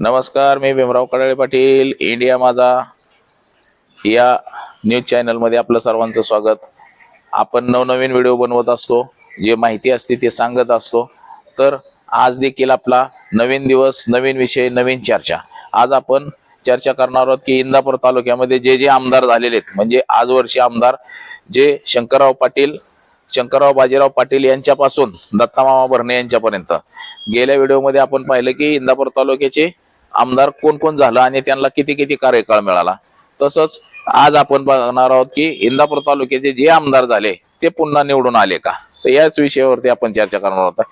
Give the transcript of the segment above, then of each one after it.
नमस्कार मी भीमराव कडाळे पाटील इंडिया माझा. या न्यूज चॅनलमध्ये आपलं सर्वांचं स्वागत. आपण नवनवीन व्हिडिओ बनवत असतो जे माहिती असते ते सांगत असतो. तर आज देखील आपला नवीन दिवस नवीन विषय नवीन चर्चा. आज आपण चर्चा करणार आहोत की इंदापूर तालुक्यामध्ये जे जे आमदार झालेले आहेत म्हणजे आजवरचे आमदार जे शंकरराव पाटील शंकरराव बाजीराव पाटील यांच्यापासून दत्तामामा भरणे यांच्यापर्यंत. गेल्या व्हिडिओमध्ये आपण पाहिलं की इंदापूर तालुक्याचे आमदार कोण कोण झालं आणि त्यांना किती किती कार्यकाळ मिळाला. तसंच आज आपण बघणार आहोत की इंदापूर तालुक्याचे जे आमदार झाले ते पुन्हा निवडून आले का? तर याच विषयावरती आपण चर्चा करणार आहोत.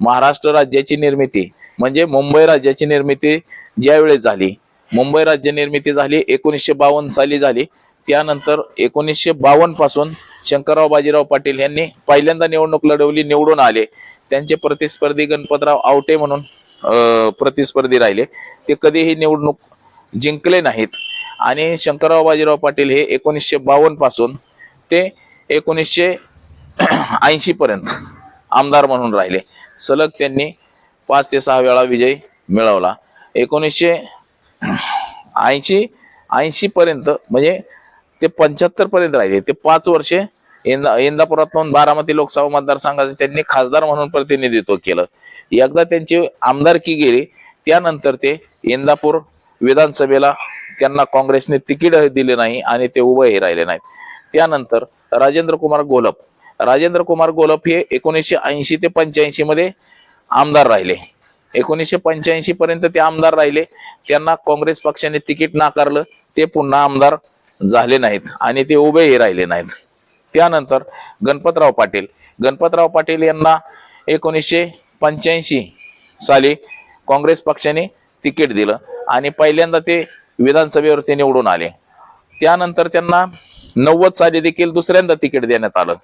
महाराष्ट्र राज्याची निर्मिती म्हणजे मुंबई राज्याची निर्मिती ज्यावेळेस झाली मुंबई राज्य निर्मिती झाली एकोणीसशे बावन्न साली झाली त्यानंतर एकोणीसशे बावन्नपासून शंकरराव बाजीराव पाटील यांनी पहिल्यांदा निवडणूक लढवली निवडून आले. त्यांचे प्रतिस्पर्धी गणपतराव आवटे म्हणून प्रतिस्पर्धी राहिले. ते कधीही निवडणूक जिंकले नाहीत. आणि शंकरराव बाजीराव पाटील हे एकोणीसशे बावन्नपासून ते एकोणीसशे ऐंशी पर्यंत आमदार म्हणून राहिले. सलग त्यांनी पाच ते सहा वेळा विजय मिळवला. एकोणीसशे ऐंशी ऐंशी पर्यंत म्हणजे ते पंच्याहत्तर पर्यंत राहिले. ते पाच वर्षे इंदा इंदापुरातून बारामती लोकसभा मतदारसंघाचे त्यांनी खासदार म्हणून प्रतिनिधित्व केलं. एकदा त्यांची आमदारकी गेली त्यानंतर ते इंदापूर विधानसभेला त्यांना काँग्रेसने तिकीट दिले नाही आणि ते उभेही राहिले नाहीत. त्यानंतर राजेंद्र कुमार गोलप. राजेंद्र कुमार गोलप हे एकोणीसशे ऐंशी ते पंच्याऐंशी मध्ये आमदार राहिले. एकोणीसशे पंच्याऐंशी पर्यंत ते आमदार राहिले. त्यांना काँग्रेस पक्षाने तिकीट नाकारलं. ते पुन्हा आमदार झाले नाहीत आणि ते उभेही राहिले नाहीत. त्यानंतर गणपतराव पाटील. गणपतराव पाटील यांना एकोणीसशे पंच्याऐंशी साली काँग्रेस पक्षाने तिकीट दिलं आणि पहिल्यांदा ते विधानसभेवरती निवडून आले. त्यानंतर त्यांना नव्वद साली देखील दुसऱ्यांदा तिकीट देण्यात आलं.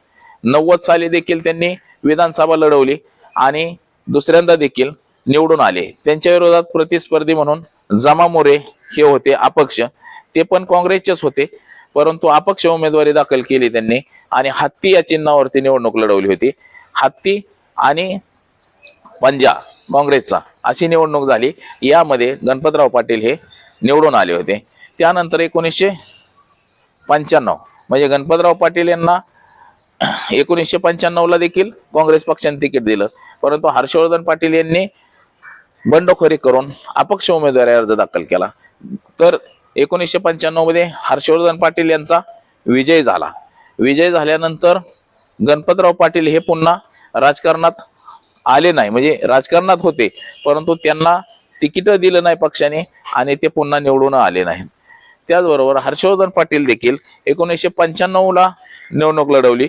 नव्वद साली देखील त्यांनी विधानसभा लढवली आणि दुसऱ्यांदा देखील निवडून आले. त्यांच्या विरोधात प्रतिस्पर्धी म्हणून जमा मोरे हे होते अपक्ष. ते पण काँग्रेसचेच होते परंतु अपक्ष उमेदवारी दाखल केली त्यांनी आणि हत्ती या चिन्हावरती निवडणूक लढवली होती. हत्ती आणि पंजा काँग्रेसचा अशी निवडणूक झाली. यामध्ये गणपतराव पाटील हे निवडून आले होते. त्यानंतर एकोणीसशे पंच्याण्णव म्हणजे गणपतराव पाटील यांना एकोणीसशे पंच्याण्णवला देखील काँग्रेस पक्षाने तिकीट दिलं. परंतु हर्षवर्धन पाटील यांनी बंडखोरी करून अपक्ष उमेदवारी अर्ज दाखल केला. तर एकोणीसशे पंच्याण्णवमध्ये हर्षवर्धन पाटील यांचा विजय झाला. विजय झाल्यानंतर गणपतराव पाटील हे पुन्हा राजकारणात आले नाही. म्हणजे राजकारणात होते परंतु त्यांना तिकीट दिलं नाही पक्षाने आणि ते पुन्हा निवडून आले नाहीत. त्याचबरोबर हर्षवर्धन पाटील देखील एकोणीसशे पंच्याण्णव ला निवडणूक लढवली.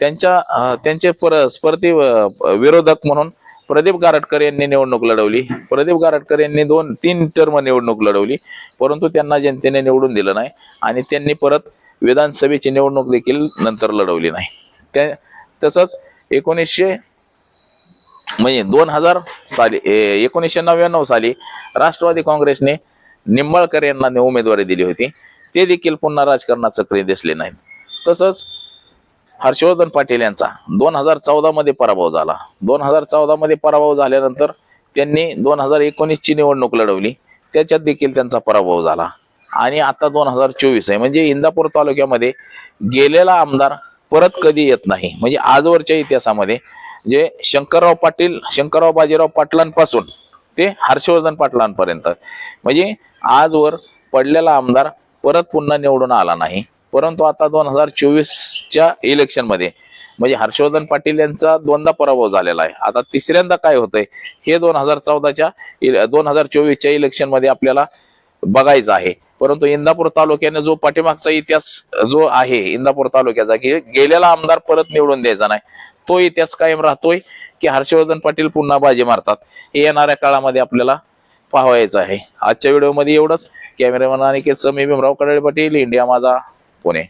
त्यांच्या त्यांचे पर स्पर्धी विरोधक म्हणून प्रदीप गारटकर यांनी निवडणूक लढवली. प्रदीप गारटकर यांनी दोन तीन टर्म निवडणूक लढवली परंतु त्यांना जनतेने निवडून दिलं नाही आणि त्यांनी परत विधानसभेची निवडणूक देखील नंतर लढवली नाही. त्या तसंच एकोणीसशे म्हणजे दोन हजार साली ए- एकोणीसशे नव्याण्णव साली राष्ट्रवादी काँग्रेसने निंबाळकर यांना उमेदवारी दिली होती. ते देखील पुन्हा राजकारणात सक्रिय दिसले नाहीत. तसंच हर्षवर्धन पाटील यांचा दोन हजार चौदामध्ये पराभव झाला. दोन हजार चौदामध्ये पराभव झाल्यानंतर त्यांनी दोन हजार एकोणीसची निवडणूक लढवली. त्याच्यात देखील त्यांचा पराभव झाला. आणि आता दोन हजार चोवीस आहे. म्हणजे इंदापूर तालुक्यामध्ये गेलेला आमदार परत कधी येत नाही. म्हणजे आजवरच्या इतिहासामध्ये जे शंकरराव पाटील शंकरराव बाजीराव पाटलांपासून ते हर्षवर्धन पाटलांपर्यंत. म्हणजे आजवर पडलेला आमदार परत पुन्हा निवडून आला नाही. परंतु आता दोन हजार चोवीसच्या इलेक्शनमध्ये म्हणजे हर्षवर्धन पाटील यांचा दोनदा पराभव झालेला आहे. आता तिसऱ्यांदा काय होतंय हे दोन हजार चौदाच्या दोन हजार चोवीसच्या इलेक्शनमध्ये आपल्याला बघायचं आहे. परंतु इंदापूर तालुक्याने जो पाठीमागचा इतिहास जो आहे इंदापूर तालुक्याचा की गेलेला आमदार परत निवडून द्यायचा नाही. तो इतिहास कायम राहतोय की हर्षवर्धन पाटील पुन्हा बाजी मारतात. हे येणाऱ्या काळामध्ये आपल्याला पाहायचं आहे. आजच्या व्हिडिओमध्ये एवढंच. कॅमेरामॅन आणि मी भीमराव कडाळे पाटील इंडिया माझा पुणे.